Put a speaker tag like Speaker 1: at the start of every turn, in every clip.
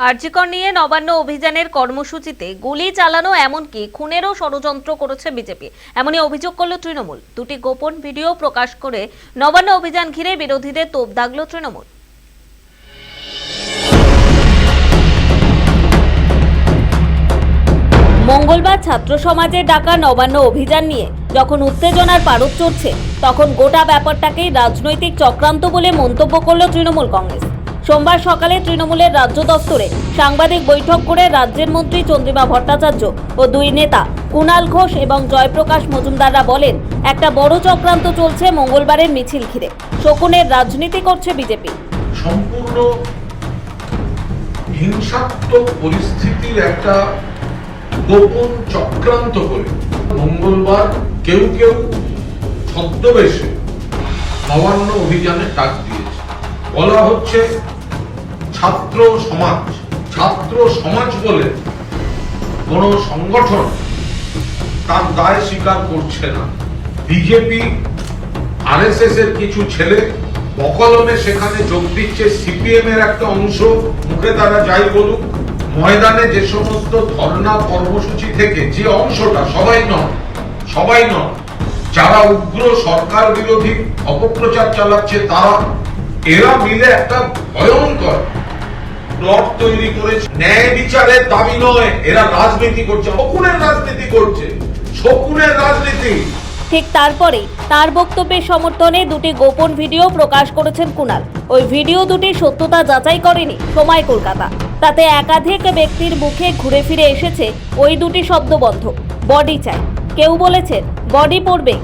Speaker 1: আরজিকর নিয়ে নবান্ন অভিযানের কর্মসূচিতে গুলি চালানো এমনকি খুনেরও ষড়যন্ত্র করেছে বিজেপি। এমনই অভিযোগ করল তৃণমূল। দুটি গোপন ভিডিও প্রকাশ করে নবান্ন অভিযান ঘিরে বিরোধীদের তোপ দাগল তৃণমূল। মঙ্গলবার ছাত্র সমাজের ডাকা নবান্ন অভিযান নিয়ে যখন উত্তেজনার পারদ চড়ছে, তখন গোটা ব্যাপারটাকেই রাজনৈতিক চক্রান্ত বলে মন্তব্য করল তৃণমূল কংগ্রেস। সোমবার সকালে তৃণমূলের রাজ্য দপ্তরে সাংবাদিক বৈঠক করে রাজ্যের মন্ত্রী চন্দ্রিমা ভট্টাচার্য ও দুই নেতা কুণাল ঘোষ এবং জয়প্রকাশ মজুমদাররা বলেন, একটা বড় চক্রান্ত চলছে মঙ্গলবারের মিছিল ঘিরে। শকুনের রাজনীতি করছে বিজেপি।
Speaker 2: সম্পূর্ণ হিংসাত্মক পরিস্থিতির একটা গোপন চক্রান্ত করে। মঙ্গলবার কেউ কেউ ছদ্মবেশে নবান্ন ডাক দিয়েছে। বলা হচ্ছে ছাত্র সমাজ ছাত্র সমাজ বলে কোন সংগঠন তার দায় স্বীকার করছে না। বিজেপি, আরএসএস এর কিছু ছেলে বকলমে সেখানে যোগ দিচ্ছে। সিপিএম এর একটা অংশ, মুখে তারা যাই বলুক, ময়দানে যে সমস্ত ধর্ণা কর্মসূচি থেকে যে অংশটা, সবাই নয় সবাই নয়, যারা উগ্র সরকার বিরোধী অপপ্রচার চালাচ্ছে তারা, এরা মিলে একটা ভয়ঙ্কর প্লট তৈরি করেছে। ন্যায় বিচারের দাবি নয়, এরা রাজনীতি করছে, শকুনের রাজনীতি করছে, শকুনের রাজনীতি।
Speaker 1: ঠিক তারপরে তার বক্তব্যের সমর্থনে দুটি গোপন ভিডিও প্রকাশ করেছেন কুনাল। ওই ভিডিও দুটি সত্যতা যাচাই করেনি সময় কলকাতা। তাতে একাধিক ব্যক্তির মুখে ঘুরে ফিরে এসেছে ওই দুটি শব্দবন্ধ বডি চাই। কেউ বলেছেন, বডি পড়বে,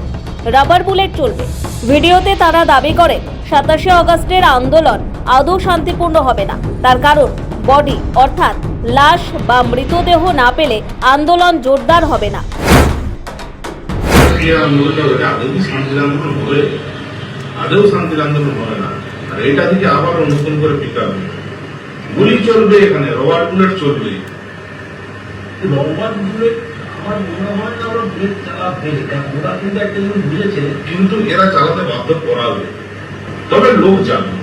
Speaker 1: রাবার বুলেট চলবে। ভিডিওতে তারা দাবি করে, সাতাশে অগস্টের আন্দোলন আদৌ শান্তিপূর্ণ হবে না। তার কারণ বডি অর্থাৎ লাশ বা মৃতদেহ না পেলে আন্দোলন জোরদার হবে না।
Speaker 3: আদৌ শান্তির আন্দোলন হবে? আদৌ শান্তির আন্দোলন হবে না। আর এটা থেকে আবার নতুন করে পিক আপ গুলি চলবে এখানে রবার বুলেট চলবে।
Speaker 4: রবার বুলেট আমার মনে হয় না ওরা বুলেট চালাবে। ওরা কিন্তু একটা জিনিস বুঝেছে।
Speaker 3: কিন্তু এরা চালাতে বাধ্য করাবে। তবে লোক জানবে।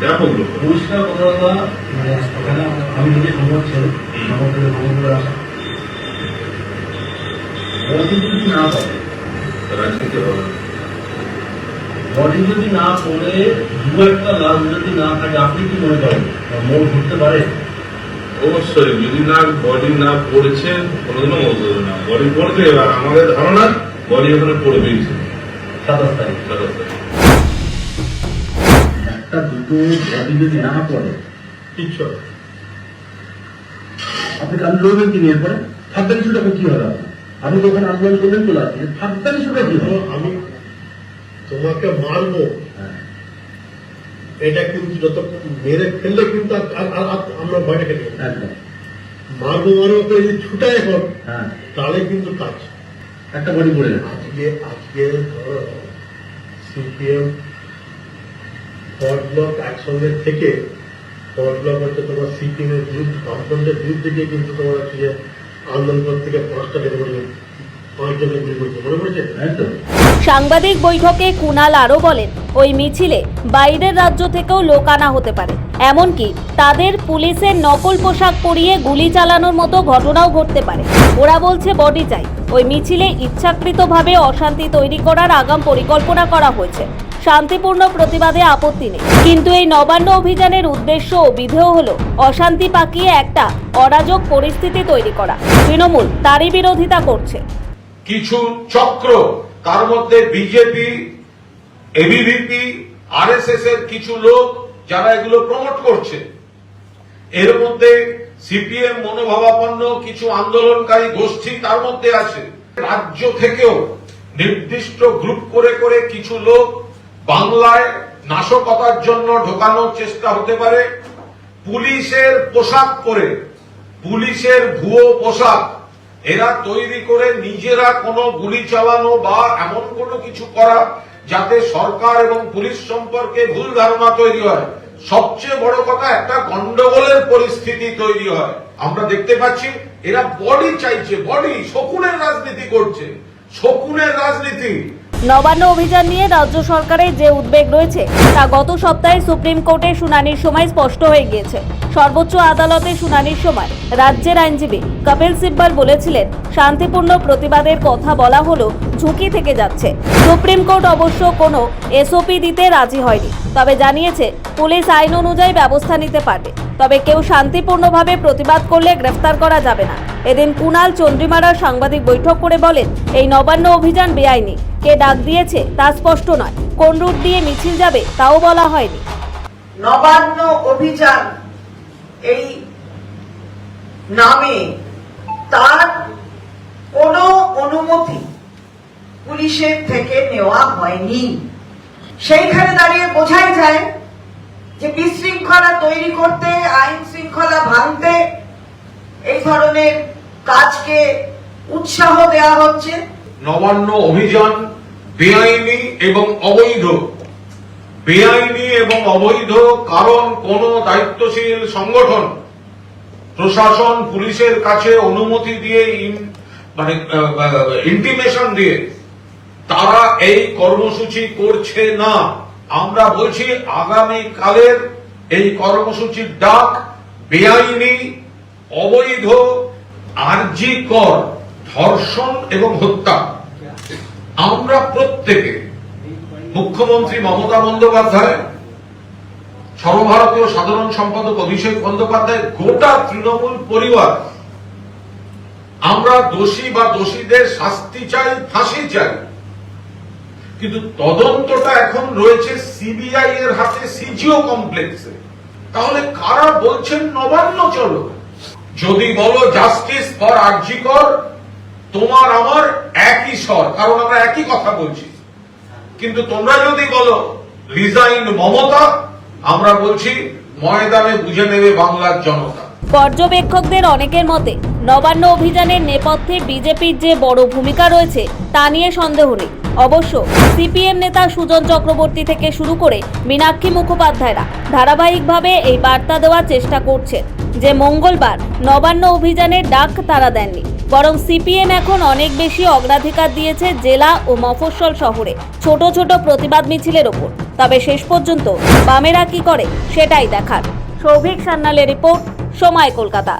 Speaker 3: ব্যাপক লোক।
Speaker 4: পরিষ্কার কথা কথা মানে আমি নিজে সম্ভব ছিল আমার থেকে করে আসা। বডি যদি না পাবে
Speaker 3: রাজনীতি হবে।
Speaker 4: বডি যদি না পড়ে দু একটা লাশ যদি না থাকে আপনি কি মনে করেন? মোড় ঘুরতে পারে?
Speaker 3: অবশ্যই যদি না বডি না পড়েছে কোনোদিনও বলতে না। বডি পড়বে আর আমাদের ধারণা বডি ওখানে পড়বেই।
Speaker 4: সাতাশ তারিখ।
Speaker 3: সাতাশ তারিখ।
Speaker 4: একটা দুটো বডি যদি না পড়ে
Speaker 3: কিচ্ছু
Speaker 4: আপনি কাল লড়বেন কি নিয়ে? পরে সাততারিশ টাকা কি হবে? আপনি তো ওখানে আন্দোলন করবেন চলে আসছেন সাততারিশ টাকা কি হবে?
Speaker 5: আমি তোমাকে মারবো।
Speaker 4: হ্যাঁ।
Speaker 5: এটা কিন্তু যত মেরে ফেললে কিন্তু আমরা ভয়টা কেটে মারবো মারবো করে যদি ছুটাই এখন
Speaker 4: হ্যাঁ।
Speaker 5: তাহলে কিন্তু কাজ।
Speaker 4: একটা বডি পড়ে
Speaker 5: আজকে আজকে সিপিএম ফর্ড ব্লক একসঙ্গে থেকে ফর্ড ব্লক হচ্ছে তোমার সিপিএম এর বিরুদ্ধে বামফ্রন্টের বিরুদ্ধে গিয়ে কিন্তু তোমার হচ্ছে যে আন্দোলন থেকে পাঁচটা পড়েছে?
Speaker 4: একদম।
Speaker 1: সাংবাদিক বৈঠকে কুণাল আরও বলেন ওই মিছিলে বাইরের রাজ্য থেকেও লোক আনা হতে পারে। এমনকি তাদের পুলিশের নকল পোশাক পরিয়ে গুলি চালানোর মতো ঘটনাও ঘটতে পারে। ওরা বলছে বডি চাই। ওই মিছিলে ইচ্ছাকৃতভাবে অশান্তি তৈরি করার আগাম পরিকল্পনা করা হয়েছে। শান্তিপূর্ণ প্রতিবাদে আপত্তি নেই। কিন্তু এই নবান্ন অভিযানের উদ্দেশ্য ও বিধেয় হল অশান্তি পাকিয়ে একটা অরাজক পরিস্থিতি তৈরি করা। তৃণমূল তারই বিরোধিতা করছে।
Speaker 2: কিছু চক্র, তার মধ্যে বিজেপি এবিভিপি আরএসএস এর কিছু লোক যারা এগুলো প্রমোট করছে। এর মধ্যে সিপিএম মনোভাবাপন্ন কিছু আন্দোলনকারী গোষ্ঠী তার মধ্যে আছে। রাজ্য থেকেও নির্দিষ্ট গ্রুপ করে করে কিছু লোক বাংলায় নাশকতার জন্য ঢোকানোর চেষ্টা হতে পারে। পুলিশের পোশাক পরে, পুলিশের ভুয়ো পোশাক, এরা তৈরি করে নিজেরা কোনো গুলি চালানো বা এমন কোনো কিছু করা যাতে সরকার এবং পুলিশ সম্পর্কে ভুল ধারণা তৈরি হয়। সবচেয়ে বড় কথা, একটা গন্ডগোলের পরিস্থিতি তৈরি হয়। আমরা দেখতে পাচ্ছি, এরা বডি চাইছে বডি শকুনের রাজনীতি করছে। শকুনের রাজনীতি
Speaker 1: নবান্ন অভিযান নিয়ে রাজ্য সরকারের যে উদ্বেগ রয়েছে, তা গত সপ্তাহে সুপ্রিম কোর্টে শুনানির সময় স্পষ্ট হয়ে গিয়েছে। সর্বোচ্চ আদালতে শুনানির সময় রাজ্যের আইনজীবী কপিল সিব্বল বলেছিলেন, শান্তিপূর্ণ প্রতিবাদের কথা বলা হলো ঝুঁকি থেকে যাচ্ছে। সুপ্রিম কোর্ট অবশ্য কোনো এসওপি দিতে রাজি হয়নি, তবে জানিয়েছে পুলিশ আইন অনুযায়ী ব্যবস্থা নিতে পারবে। তবে কেউ শান্তিপূর্ণভাবে প্রতিবাদ করলে গ্রেফতার করা যাবে না। এদিন কুণাল চন্দ্রিমারার সাংবাদিক বৈঠক করে বলেন, এই নবান্ন অভিযান বেআইনি। কে ডাক দিয়েছে তা স্পষ্ট নয়। কোন রুট দিয়ে মিছিল যাবে তাও বলা হয়নি।
Speaker 6: নবান্ন অভিযান এই নামে তার কোনো অনুমতি পুলিশের থেকে নেওয়া হয়নি। সেইখানে দাঁড়িয়ে বোঝাই যায় যে বিশৃঙ্খলা তৈরি করতে, আইন শৃঙ্খলা ভাঙতে এই ধরনের কাজকে উৎসাহ দেওয়া হচ্ছে।
Speaker 2: নবান্ন অভিযান বেআইনি এবং অবৈধ। বেআইনি এবং অবৈধ কারণ কোন দায়িত্বশীল সংগঠন। প্রশাসন, পুলিশের কাছে অনুমতি দিয়ে মানে ইন্টিমেশন দিয়ে তারা এই কর্মসূচি করছে না। আমরা বলছি আগামী কালের এই কর্মসূচির ডাক বেআইনি, অবৈধ, আর্জি কর, ধর্ষণ এবং হত্যা। আমরা প্রত্যেকে মুখ্যমন্ত্রী মমতা বন্দ্যোপাধ্যায়, সর্বভারতীয় সাধারণ সম্পাদক অভিষেক বন্দ্যোপাধ্যায়, গোটা তৃণমূল পরিবার। আমরা দোষী বা দোষীদের শাস্তি চাই, ফাঁসি চাই। কিন্তু তদন্তটা এখন রয়েছে সিবিআই এর হাতে, সিজিও কমপ্লেক্সে। তাহলে কারা বলছেন নবান্ন চলো? যদি বলো জাস্টিস ফর আর্জিকর তোমার আমার একই স্বর, কারণ আমরা একই কথা বলছি। কিন্তু তোমরা যদি বলো, রিজাইন মমতা, আমরা বলছি ময়দানে বুঝে নেবে বাংলার জনতা।
Speaker 1: পর্যবেক্ষকদের অনেকের মতে, নবান্ন অভিযানের নেপথ্যে বিজেপির যে বড় ভূমিকা রয়েছে, তা নিয়ে সন্দেহ নেই। অবশ্য, সিপিএম নেতা সুজন চক্রবর্তী থেকে শুরু করে মীনাক্ষী মুখোপাধ্যায়রা ধারাবাহিকভাবে এই বার্তা দেওয়ার চেষ্টা করছেন যে মঙ্গলবার নবান্ন অভিযানের ডাক তারা দেননি। বরং সিপিএম এখন অনেক বেশি অগ্রাধিকার দিয়েছে জেলা ও মফস্বল শহরে। ছোট ছোট প্রতিবাদ মিছিলের ওপর। তবে শেষ পর্যন্ত বামেরা কি করে সেটাই দেখার। সৌভিক সান্নালের রিপোর্ট, সময় কলকাতা।